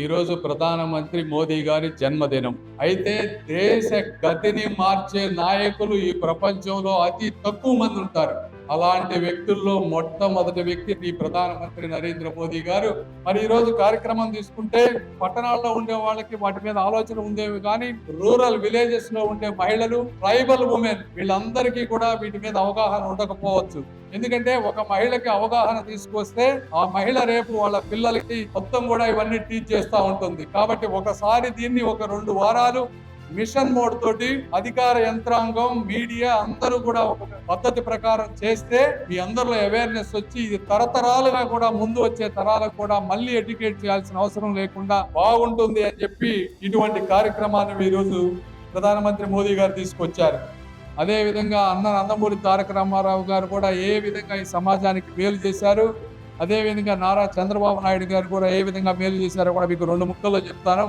ఈరోజు ప్రధానమంత్రి మోదీ గారి జన్మదినం. అయితే దేశ గతిని మార్చే నాయకులు ఈ ప్రపంచంలో అతి తక్కువ మంది ఉంటారు. అలాంటి వ్యక్తుల్లో మొట్టమొదటి వ్యక్తి ఈ ప్రధానమంత్రి నరేంద్ర మోదీ గారు. మరి ఈరోజు కార్యక్రమం తీసుకుంటే పట్టణాల్లో ఉండే వాళ్ళకి వాటి మీద ఆలోచన ఉండేవి కానీ రూరల్ విలేజెస్లో ఉండే మహిళలు ట్రైబల్ ఉమెన్ వీళ్ళందరికీ కూడా వీటి మీద అవగాహన ఉండకపోవచ్చు. ఎందుకంటే ఒక మహిళకి అవగాహన తీసుకొస్తే ఆ మహిళ రేపు వాళ్ళ పిల్లలకి మొత్తం కూడా ఇవన్నీ టీచ్ చేస్తూ ఉంటుంది. కాబట్టి ఒకసారి దీన్ని ఒక రెండు వారాలు మిషన్ మోడ్ తోటి అధికార యంత్రాంగం మీడియా అందరూ కూడా ఒక పద్ధతి ప్రకారం చేస్తే మీ అందరిలో అవేర్నెస్ వచ్చి ఇది తరతరాలుగా కూడా ముందు వచ్చే తరాలకు కూడా మళ్ళీ ఎడ్యుకేట్ చేయాల్సిన అవసరం లేకుండా బాగుంటుంది అని చెప్పి ఇటువంటి కార్యక్రమాన్ని ఈరోజు ప్రధానమంత్రి మోదీ గారు తీసుకొచ్చారు. అదే విధంగా అన్న నందమూరి తారక రామారావు గారు కూడా ఏ విధంగా ఈ సమాజానికి మేలు చేశారు అదేవిధంగా నారా చంద్రబాబు నాయుడు గారు కూడా ఏ విధంగా మేలు చేశారో కూడా మీకు రెండు ముక్కల్లో చెప్తాను.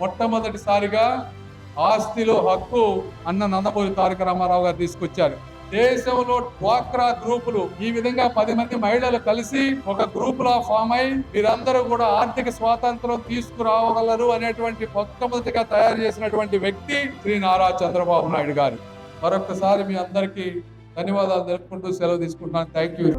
మొట్టమొదటిసారిగా ఆస్తిలో హక్కు అన్న నందమూరి తారక రామారావు గారు తీసుకొచ్చారు. దేశంలో డ్వాక్రా గ్రూపులు ఈ విధంగా పది మంది మహిళలు కలిసి ఒక గ్రూప్ లా ఫామ్ అయి మీరందరూ కూడా ఆర్థిక స్వాతంత్రం తీసుకురావగలరు అనేటువంటి మొట్టమొదటిగా తయారు చేసినటువంటి వ్యక్తి శ్రీ నారా చంద్రబాబు నాయుడు గారు. మరొకసారి మీ అందరికీ ధన్యవాదాలు తెలుపుకుంటూ సెలవు తీసుకుంటున్నాను. Thank you